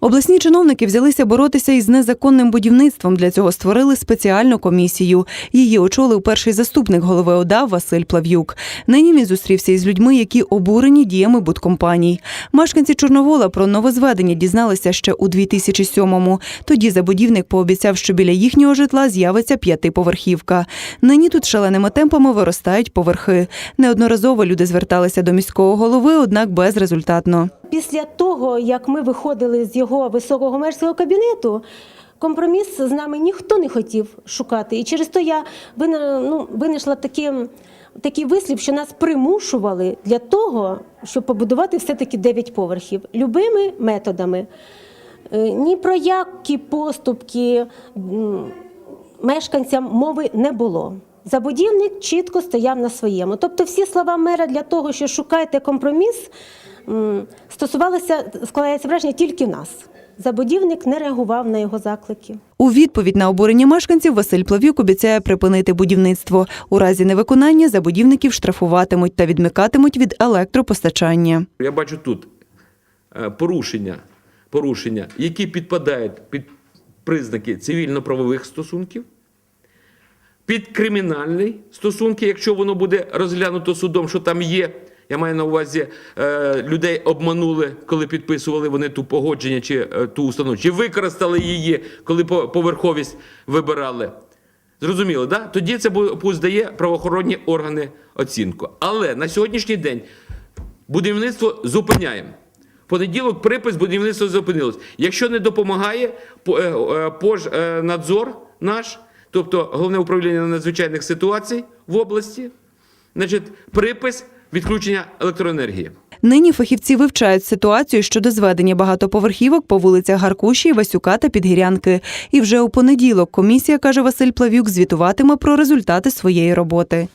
Обласні чиновники взялися боротися із незаконним будівництвом. Для цього створили спеціальну комісію. Її очолив перший заступник голови ОДА Василь Плав'юк. Нині він зустрівся із людьми, які обурені діями будкомпаній. Мешканці Чорновола про новозведення дізналися ще у 2007-му. Тоді забудівник пообіцяв, що біля їхнього житла з'явиться п'ятиповерхівка. Нині тут шаленими темпами виростають поверхи. Неодноразово люди зверталися до міського голови, однак безрезультатно. Після того, як ми виходили з його високого мерського кабінету, компроміс з нами ніхто не хотів шукати. І через то я ну, винайшла такі, такий вислів, що нас примушували для того, щоб побудувати все-таки 9 поверхів любими методами. Е, Ні про які поступки мешканцям мови не було. Забудівник чітко стояв на своєму. Тобто всі слова мера для того, що шукайте компроміс, стосувалося, складається враження, тільки нас. Забудівник не реагував на його заклики. У відповідь на обурення мешканців Василь Плав'юк обіцяє припинити будівництво. У разі невиконання забудівників штрафуватимуть та відмикатимуть від електропостачання. Я бачу тут е, порушення, порушення, які підпадають під признаки цивільно-правових стосунків, під кримінальні стосунки, якщо воно буде розглянуто судом, що там є. Я маю на увазі, е, людей обманули, коли підписували вони ту погодження чи е, ту установу, чи використали її, коли поверховість вибирали. Зрозуміло, да? Тоді це пусть дає правоохоронні органи оцінку. Але на сьогоднішній день будівництво зупиняємо. Понеділок припис будівництва зупинилось. Якщо не допомагає по- е, Пожнадзор наш, тобто головне управління надзвичайних ситуацій в області, значить, припис відключення електроенергії. Нині фахівці вивчають ситуацію щодо зведення багатоповерхівок по вулицях Гаркуші, Васюка та Підгірянки. І вже у понеділок комісія, каже Василь Плав'юк, звітуватиме про результати своєї роботи.